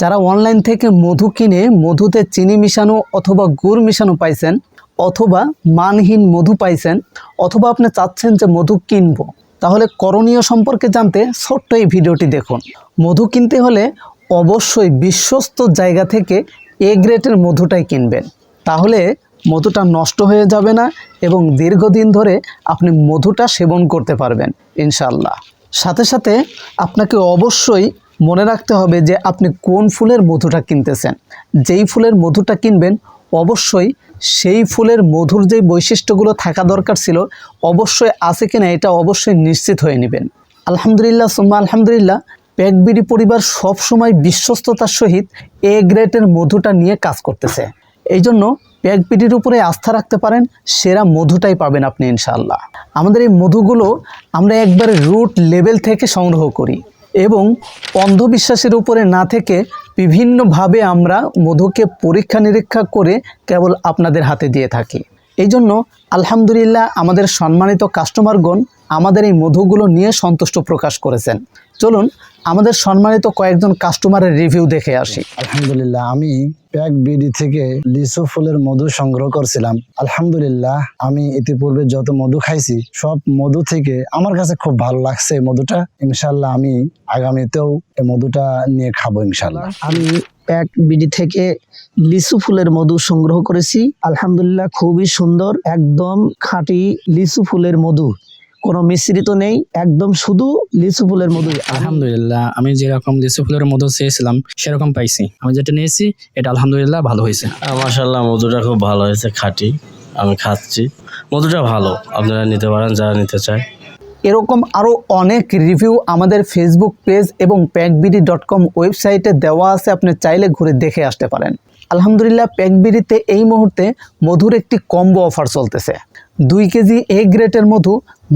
যারা অনলাইন থেকে মধু কিনে মধুতে চিনি মিশানো অথবা গুড় মিশানো পাইছেন অথবা মানহীন মধু পাইছেন অথবা আপনি চাচ্ছেন যে মধু কিনবো, তাহলে করণীয় সম্পর্কে জানতে ছোট্ট এই ভিডিওটি দেখুন। মধু কিনতে হলে অবশ্যই বিশ্বস্ত জায়গা থেকে এ গ্রেটের মধুটাই কিনবেন। তাহলে মধুটা নষ্ট হয়ে যাবে না এবং দীর্ঘদিন ধরে আপনি মধুটা সেবন করতে পারবেন ইনশাল্লাহ সাথে সাথে আপনাকে অবশ্যই মনে রাখতে হবে যে আপনি কোন ফুলের মধুটা কিনতেছেন। যেই ফুলের মধুটা কিনবেন, অবশ্যই সেই ফুলের মধুর যে বৈশিষ্ট্যগুলো থাকা দরকার ছিল, অবশ্যই আছে কিনা এটা অবশ্যই নিশ্চিত হয়ে নেবেন। আলহামদুলিল্লাহ, সুম্মা আলহামদুলিল্লাহ প্যাকবিডি পরিবার সবসময় বিশ্বস্ততার সহিত এ গ্রেটের মধুটা নিয়ে কাজ করতেছে। এই জন্য প্যাকবিডির উপরে আস্থা রাখতে পারেন, সেরা মধুটাই পাবেন আপনি ইনশাল্লাহ আমাদের এই মধুগুলো আমরা একবারে রুট লেভেল থেকে সংগ্রহ করি। এবং অন্ধবিশ্বাসের উপরে না থেকে বিভিন্নভাবে আমরা মধুকে পরীক্ষা নিরীক্ষা করে কেবল আপনাদের হাতে দিয়ে থাকি। এই জন্য আলহামদুলিল্লাহ আমাদের সম্মানিত কাস্টমারগণ আমাদের এই মধুগুলো নিয়ে সন্তুষ্ট প্রকাশ করেছেন। চলুন আমাদের সম্মানিত কয়েকজন কাস্টমারের রিভিউ দেখে আসি। আলহামদুলিল্লাহ আমি প্যাক বিডি থেকে লিচু ফুলের মধু সংগ্রহ করছিলাম। আলহামদুলিল্লাহ আমি ইতিপূর্বে যত মধু খাইছি সব মধু থেকে আমার কাছে খুব ভালো লাগছে এই মধুটা। ইনশাল্লাহ আমি আগামীতেও এই মধুটা নিয়ে খাব ইনশাল্লাহ আমি প্যাক বিডি থেকে লিচু ফুলের মধু সংগ্রহ করেছি। আলহামদুলিল্লাহ খুবই সুন্দর একদম খাঁটি লিচু ফুলের মধু। কোনো মিশ্রিত নেই একদম শুধু লিচু ফুলের মধু। আলহামদুলিল্লাহ আমি যেরকম লিচু ফুলের মধু চেয়েছিলাম সেরকম পাইছি। আমি যেটা নিয়েছি এটা আলহামদুলিল্লাহ ভালো হয়েছে। মাসাল্লাহ মধুটা খুব ভালো হয়েছে খাঁটি। আমি খাচ্ছি। মধুটা ভালো আপনারা নিতে পারেন যারা নিতে চায়। এরকম আরও অনেক রিভিউ আমাদের ফেসবুক পেজ এবং প্যাকবিডি ডট কম ওয়েবসাইটে দেওয়া আছে, আপনি চাইলে ঘুরে দেখে আসতে পারেন। আলহামদুলিল্লাহ প্যাকবিডিতে এই মুহূর্তে মধুর একটি কম্বো অফার চলতেছে। দুই কেজি এ গ্রেটের মধু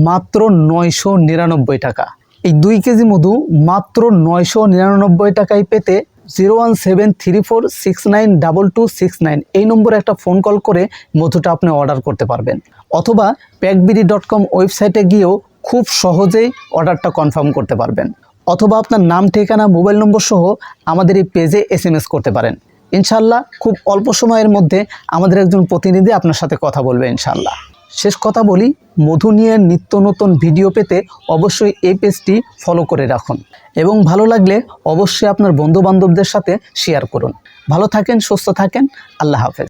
মাত্র নয়শো নিরানব্বই টাকা। এই দুই কেজি মধু মাত্র নয়শো নিরানব্বই টাকায় পেতে zero one seven three four six nine double two six nine এই নম্বরে একটা ফোন কল করে মধুটা আপনি অর্ডার করতে পারবেন। অথবা প্যাকবিডি ডট কম ওয়েবসাইটে গিয়েও খুব সহজেই অর্ডারটা কনফার্ম করতে পারবেন। অথবা আপনার নাম, ঠিকানা, মোবাইল নম্বর সহ আমাদের এই পেজে এস করতে পারেন। ইনশাল্লাহ খুব অল্প সময়ের মধ্যে আমাদের একজন প্রতিনিধি আপনার সাথে কথা বলবে ইনশাল্লাহ শেষ কথা বলি, মধু নিয়ে নিত্য নতুন ভিডিও পেতে অবশ্যই এই পেজটি ফলো করে রাখুন। এবং ভালো লাগলে অবশ্যই আপনার বন্ধু বান্ধবদের সাথে শেয়ার করুন। ভালো থাকেন, সুস্থ থাকেন, আল্লাহ হাফেজ।